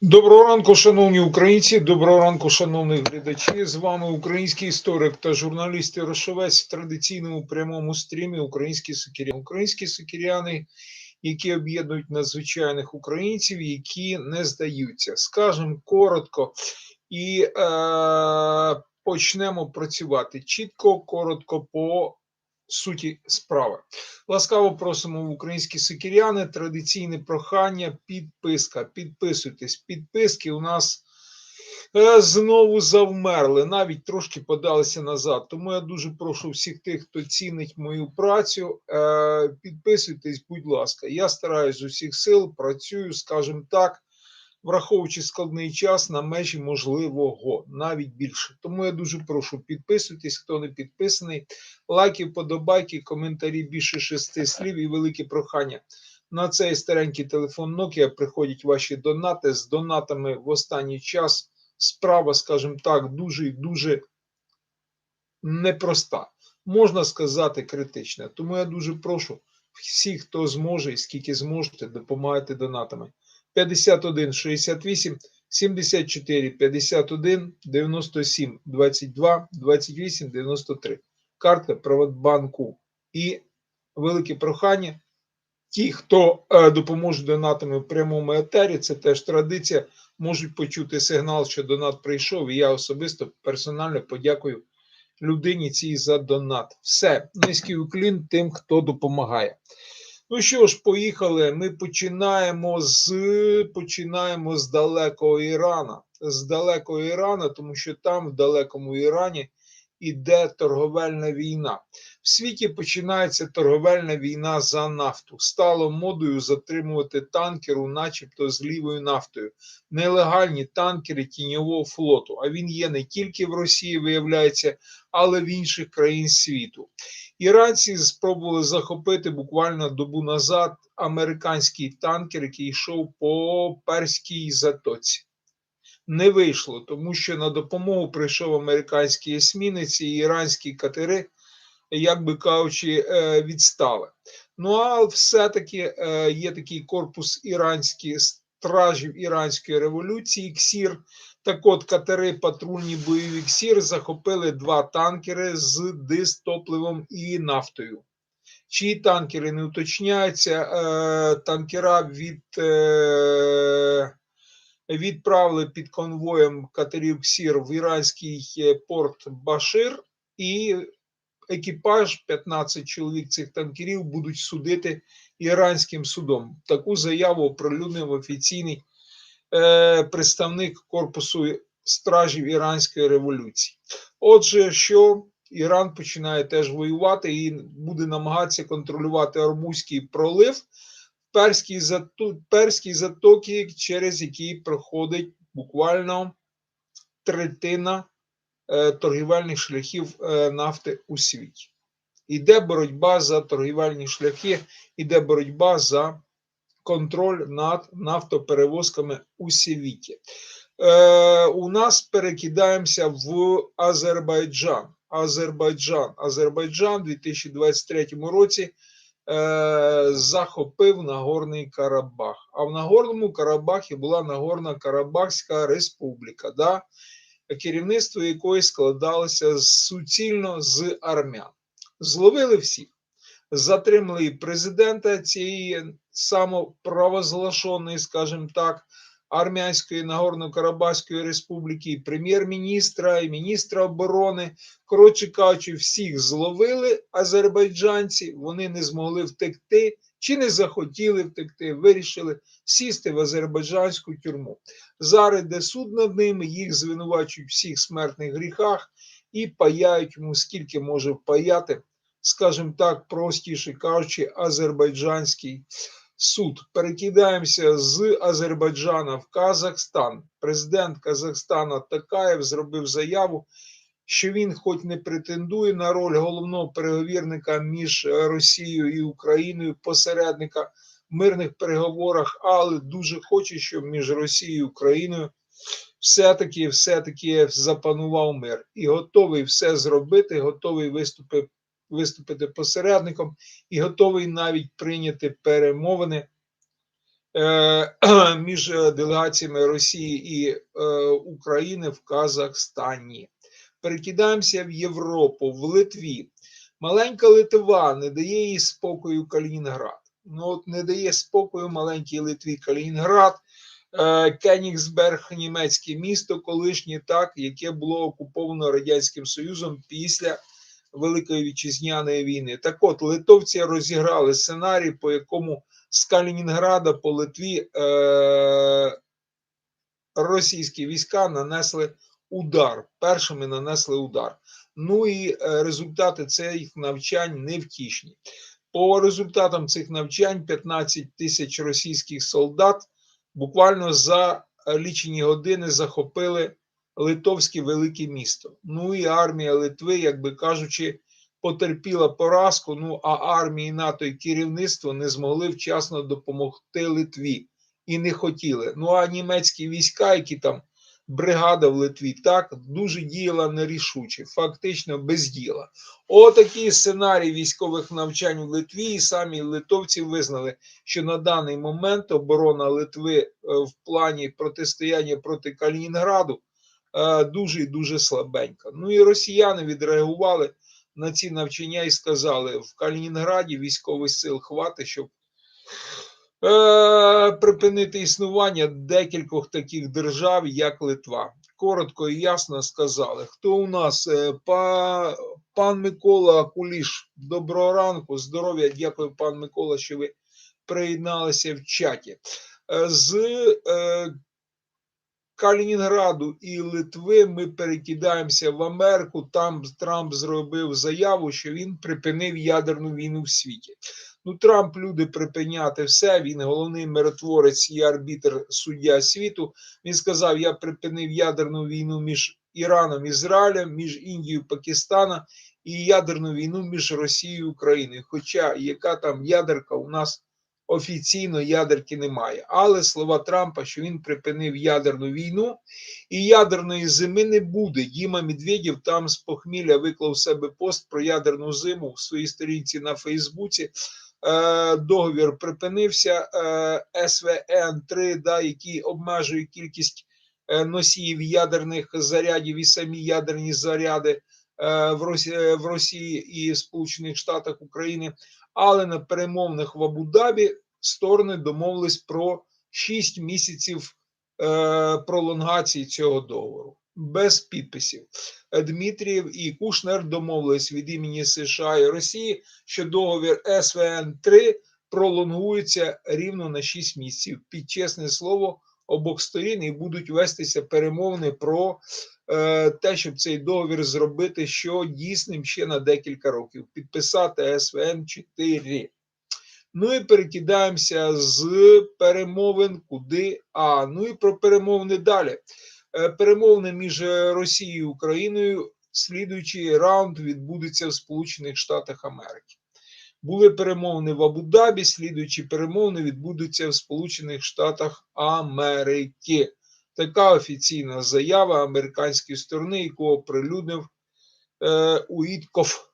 Доброго ранку, шановні українці. Доброго ранку, шановні глядачі. З вами український історик та журналіст Ярошовець в традиційному прямому стрімі Українські сокиряни. Українські сокиряни, які об'єднують надзвичайних українців, які не здаються. Скажемо коротко і е, почнемо працювати чітко, коротко по суті справи. Ласкаво просимо в українські сикіряни. Традиційне прохання, підписка. Підписуйтесь. Підписки у нас е, знову завмерли, навіть трошки подалися назад. Тому я дуже прошу всіх тих, хто цінить мою працю. е, Підписуйтесь, будь ласка. Я стараюсь з усіх сил, працюю, скажімо так. Враховуючи складний час на межі можливого, навіть більше. Тому я дуже прошу підписуйтесь, хто не підписаний лайки, подобайки, коментарі більше шести слів і велике прохання. На цей старенький телефон Nokia приходять ваші донати. З донатами в останній час справа, скажімо так, дуже і дуже непроста. Можна сказати, критична. Тому я дуже прошу всіх, хто зможе і скільки зможете, допомагайте донатами. 51 68 74 51 97 22 28 93 картка Приватбанку. І велике прохання. Ті, хто е, допоможе донатами в прямому етері, це теж традиція, можуть почути сигнал, що донат прийшов, і я особисто персонально подякую людині цій за донат. Все, низький уклін тим, хто допомагає. Ну що ж, поїхали. Ми починаємо з починаємо з далекого Ірана. З далекого Ірана, тому що там, в далекому Ірані, іде торговельна війна. В світі починається торговельна війна за нафту. Стало модою затримувати танкеру, начебто з лівою нафтою. Нелегальні танкери тіньового флоту. А він є не тільки в Росії, виявляється, але в інших країн світу. Іранці спробували захопити буквально добу назад американський танкер, який йшов по перській затоці не вийшло, тому що на допомогу прийшов американський есмінець і іранські катери, як би кажучи, е, відстали. Ну а все-таки е, є такий корпус іранських стражів іранської революції КСІР. Так от катери патрульні бойові КСІР захопили два танкери з дистопливом і нафтою. Чиї танкери не уточняються, е, танкера від відправили під конвоєм катерів КСІР в іранський е, порт Башир, і екіпаж 15 чоловік цих танкерів будуть судити іранським судом. Таку заяву оприлюднив офіційний е, представник корпусу стражів іранської революції. Отже, що Іран починає теж воювати і буде намагатися контролювати Ормузький пролив. Перській затоки, перській затоки, через які проходить буквально третина е, торгівельних шляхів е, нафти у світі. Іде боротьба за торгівельні шляхи, іде боротьба за контроль над нафтоперевозками у світі. Е, У нас перекидаємося в Азербайджан. Азербайджан. Азербайджан у 2023 році е, захопив Нагорний Карабах. А в Нагорному Карабахі була Нагорна Карабахська Республіка, да? керівництво якої складалося суцільно з армян. Зловили всіх. Затримали президента цієї самопровозглашеної, скажімо так, Армянської Нагорно-Карабахської республіки, прем'єр-міністра, і міністра оборони. Коротше кажучи, всіх зловили азербайджанці, вони не змогли втекти чи не захотіли втекти, вирішили сісти в азербайджанську тюрму. Зараз де суд над ними, їх звинувачують всіх смертних гріхах і паяють йому, скільки може впаяти, скажімо так, простіше кажучи, азербайджанський суд. Перекидаємося з Азербайджана в Казахстан. Президент Казахстана Такаєв зробив заяву, що він, хоч не претендує на роль головного переговірника між Росією і Україною, посередника в мирних переговорах, але дуже хоче, щоб між Росією і Україною все-таки все-таки запанував мир і готовий все зробити, готовий виступити виступити посередником і готовий навіть прийняти перемовини е, між е, делегаціями Росії і е, України в Казахстані. Перекидаємося в Європу, в Литві. Маленька Литва не дає їй спокою Калінінград. Ну от не дає спокою маленькій Литві Калінінград. Кенігсберг, німецьке місто, колишнє так, яке було окуповано Радянським Союзом після Великої вітчизняної війни. Так от, литовці розіграли сценарій, по якому з Калінінграда по Литві е, російські війська нанесли удар. Першими нанесли удар. Ну і е, результати цих навчань невтішні. По результатам цих навчань 15 тисяч російських солдат буквально за е, лічені години захопили литовське велике місто. Ну і армія Литви, як би кажучи, потерпіла поразку. Ну а армії НАТО і керівництво не змогли вчасно допомогти Литві і не хотіли. Ну а німецькі війська, які там бригада в Литві, так дуже діяла нерішуче, фактично без діла. Отакий сценарій військових навчань в Литві, і самі литовці визнали, що на даний момент оборона Литви е, в плані протистояння проти Калінінграду дуже і дуже слабенька. Ну і росіяни відреагували на ці навчання і сказали: в Калінінграді військових сил хватить, щоб е, припинити існування декількох таких держав, як Литва. Коротко і ясно сказали, хто у нас Е, па, пан Микола Куліш. Доброго ранку, здоров'я. Дякую, пан Микола, що ви приєдналися в чаті. Е, З е, Калінінграду і Литви ми перекидаємося в Америку. Там Трамп зробив заяву, що він припинив ядерну війну в світі. Ну, Трамп люди припиняти все. Він головний миротворець і арбітр суддя світу. Він сказав: Я припинив ядерну війну між Іраном і Ізраїлем, між Індією, Пакистаном і ядерну війну між Росією і Україною. Хоча яка там ядерка у нас офіційно ядерки немає. Але слова Трампа, що він припинив ядерну війну, і ядерної зими не буде. Діма Медведєв там з похмілля виклав себе пост про ядерну зиму в своїй сторінці на Фейсбуці. Е, Договір припинився е, СВН 3 да, який обмежує кількість е, носіїв ядерних зарядів і самі ядерні заряди в Росії і Сполучених Штатах України. Але на перемовних в Абу-Дабі сторони домовились про 6 місяців е, пролонгації цього договору без підписів. Дмитрієв і Кушнер домовились від імені США і Росії, що договір СВН 3 пролонгується рівно на 6 місяців. Під чесне слово обох сторін і будуть вестися перемовини про те, щоб цей договір зробити що дійсним ще на декілька років. Підписати СВН 4. Ну і перекидаємося з перемовин куди. А ну і про перемовини далі. Е, Перемовини між Росією і Україною. Слідуючий раунд відбудеться в Сполучених Штатах Америки. Були перемовини в Абу-Дабі, слідуючі перемовини відбудуться в Сполучених Штатах Америки. Така офіційна заява американської сторони, яку оприлюднив е, Уітков,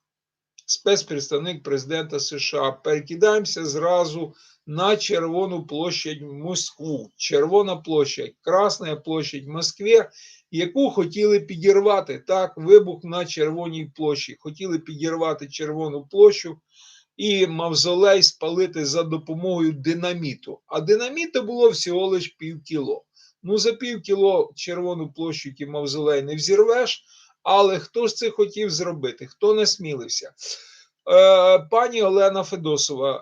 спецпредставник президента США. Перекидаємося зразу на Червону площадь Москву. Червона площадь, Красна площадь Москві, яку хотіли підірвати. Так, вибух на Червоній площі. Хотіли підірвати Червону площу і мавзолей спалити за допомогою динаміту. А динаміту було всього лиш пів кіло. Ну, за пів кіло Червону площу мавзолей не взірвеш. Але хто ж це хотів зробити? Хто насмілився? Е, Пані Олена Федосова,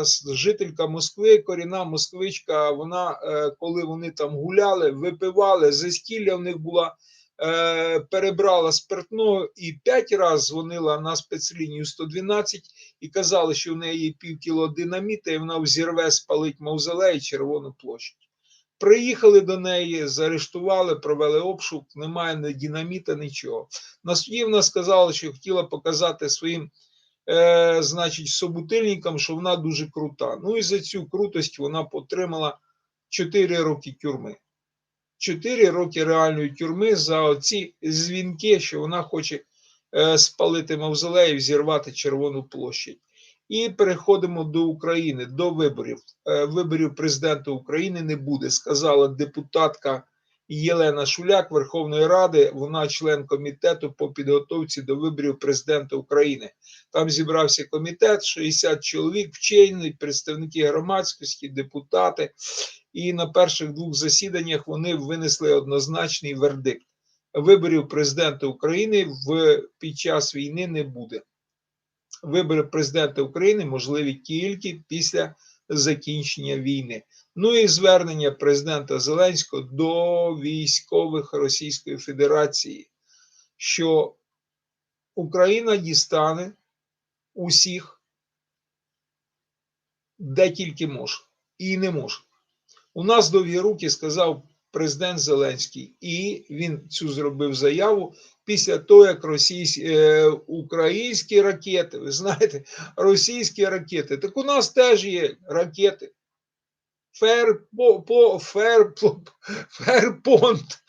е, жителька Москви, корінна москвичка. Вона, е, коли вони там гуляли, випивали, застілля в них була, е, перебрала спиртного і п'ять разів дзвонила на спецлінію 112 і казали, що в неї пів кіло динаміта, і вона взірве, спалить мавзолей і Червону площадь. Приїхали до неї, заарештували, провели обшук, немає ні динаміта, нічого. На суді вона сказала, що хотіла показати своїм, е, значить, собутильникам, що вона дуже крута. Ну і за цю крутость вона отримала 4 роки тюрми. 4 роки реальної тюрми за оці дзвінки, що вона хоче е, спалити мавзолей і взірвати Червону площадь. І переходимо до України, до виборів. Е, Виборів президента України не буде, сказала депутатка Єлена Шуляк Верховної Ради. Вона член комітету по підготовці до виборів президента України. Там зібрався комітет, 60 чоловік, вчені, представники громадськості, депутати. І на перших двох засіданнях вони винесли однозначний вердикт. Виборів президента України в під час війни не буде. Вибори президента України можливі тільки після закінчення війни. Ну і звернення президента Зеленського до військових Російської Федерації, що Україна дістане усіх, де тільки може, і не може. У нас довгі руки сказав президент Зеленський, і він цю зробив заяву після того, як російські е, українські ракети, ви знаєте, російські ракети. Так у нас теж є ракети. Фер, по, Ферпонт,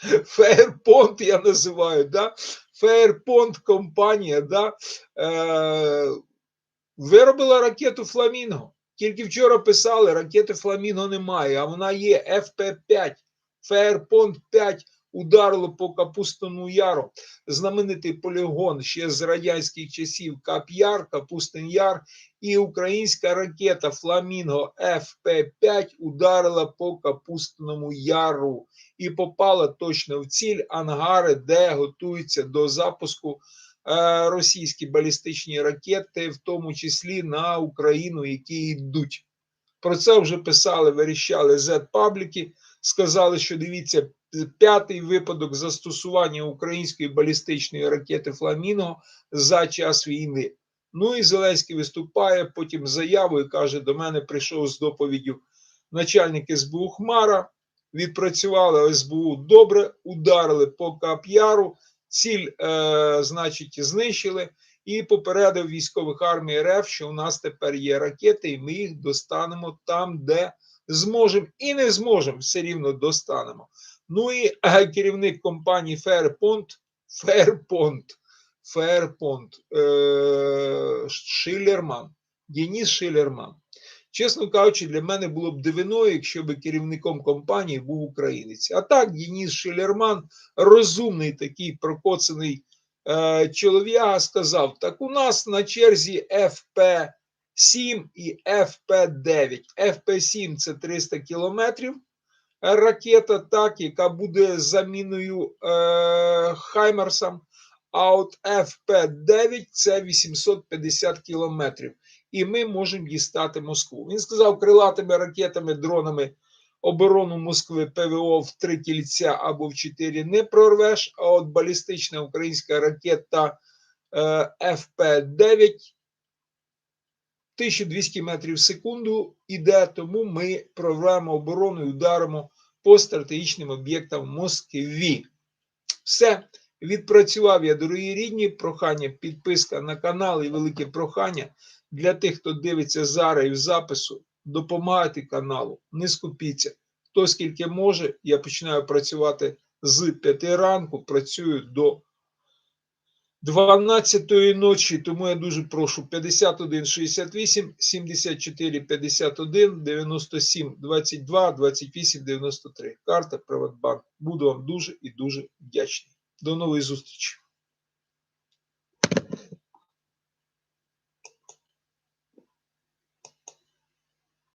Ферпонт я називаю, да? Ферпонт компанія, да? е, виробила ракету Фламінго. Тільки вчора писали, ракети Фламінго немає, а вона є ФП-5. Ферпонт 5 ударило по Капустиному Яру. Знаменитий полігон ще з радянських часів Кап'яр, Капустин Яр і українська ракета Фламінго ФП-5 ударила по Капустиному Яру і попала точно в ціль ангари, де готуються до запуску е, російські балістичні ракети, в тому числі на Україну, які йдуть. Про це вже писали, вирішали Z-пабліки, сказали, що дивіться, п'ятий випадок застосування української балістичної ракети Фламіно за час війни. Ну і Зеленський виступає потім заявою, каже: до мене прийшов з доповіддю начальник СБУ Хмара. Відпрацювали СБУ добре, ударили по Кап'яру, ціль, е, значить, знищили, і попередив військових армій РФ, що у нас тепер є ракети, і ми їх достанемо там, де зможемо, і не зможемо, все рівно достанемо. Ну і е, керівник компанії Fairpont, Fairpont, Fairpont, е, Шилерман, Деніс Шилерман. Чесно кажучи, для мене було б дивиною, якщо б керівником компанії був українець. А так, Деніс Шилерман, розумний такий прокоцаний чолов'яга, сказав: так у нас на черзі ФП-7 і ФП-9. ФП-7 це 300 кілометрів ракета, так, яка буде заміною е, Хаймерсам. А от ФП-9 це 850 кілометрів. І ми можемо дістати Москву. Він сказав, крилатими ракетами, дронами оборону Москви ПВО в три кільця або в чотири не прорвеш. А от балістична українська ракета е, ФП-9 1200 метрів в секунду іде, тому ми прорвемо оборону і ударимо по стратегічним об'єктам в Москві. Все, відпрацював я, дорогі рідні. Прохання, підписка на канал і велике прохання для тих, хто дивиться зараз і в запису. Допомагайте каналу, не скупіться. Хто скільки може, я починаю працювати з 5 ранку, працюю до 12-ї ночі, тому я дуже прошу 51 68 74 51 97 22 28 93. Карта Приватбанк. Буду вам дуже і дуже вдячний. До нової зустрічі.